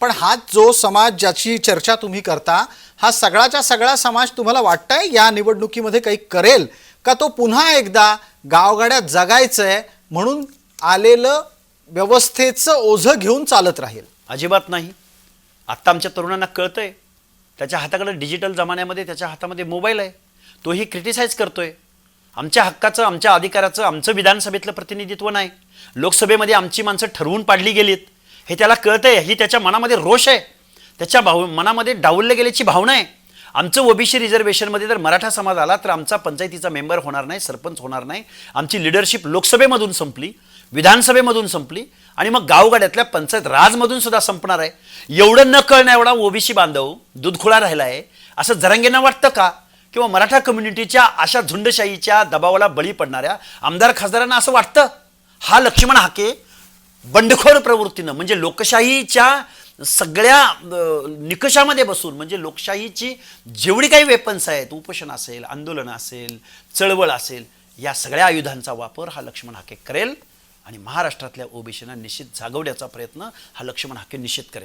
पण हा जो समाज ज्याची चर्चा तुम्ही करता हा सगळाच्या सगळा समाज तुम्हाला वाटतंय या निवडणुकीमध्ये काही करेल का? तो पुन्हा एकदा गावगाड्यात आहे म्हणून आलेलं व्यवस्थेचं ओझं घेऊन चालत राहील. अजिबात नाही. आत्ता आमच्या तरुणांना कळतंय. त्याच्या हाताकडे डिजिटल जमान्यामध्ये त्याच्या हातामध्ये मोबाईल आहे. तोही क्रिटिसाइज करतोय. आमच्या हक्काचं आमच्या अधिकाराचं आमचं विधानसभेतलं प्रतिनिधित्व नाही. लोकसभेमध्ये आमची माणसं ठरवून पाडली गेलीत. हे त्याला कळतंय. ही त्याच्या मनामध्ये रोष आहे. त्याच्या भाव मनामध्ये डावलले गेल्याची भावना आहे. आमचं ओबीसी रिझर्वेशनमध्ये जर मराठा समाज आला तर आमचा पंचायतीचा मेंबर होणार नाही सरपंच होणार नाही. आमची लिडरशिप लोकसभेमधून संपली विधानसभेमधून संपली आणि मग गावगाड्यातल्या पंचायत राजमधून सुद्धा संपणार आहे. एवढं न कळण्या एवढा ओबीसी बांधव दूधखुळा राहिला आहे असं जरांगेंना वाटतं का? किंवा मराठा कम्युनिटीच्या अशा झुंडशाहीच्या दबावाला बळी पडणाऱ्या आमदार खासदारांना असं वाटतं? हा लक्ष्मण हाके बंडखोर प्रवृत्तीनं म्हणजे लोकशाहीच्या सगळ्या निकषामध्ये बसून म्हणजे लोकशाहीची जेवढी काही वेपन्स आहेत उपोषण असेल आंदोलन असेल चळवळ असेल या सगळ्या आयुधांचा वापर हा लक्ष्मण हाके करेल आणि महाराष्ट्रातल्या ओबीसीना निश्चित जागवण्याचा प्रयत्न हा लक्ष्मण हाके निश्चित करेल.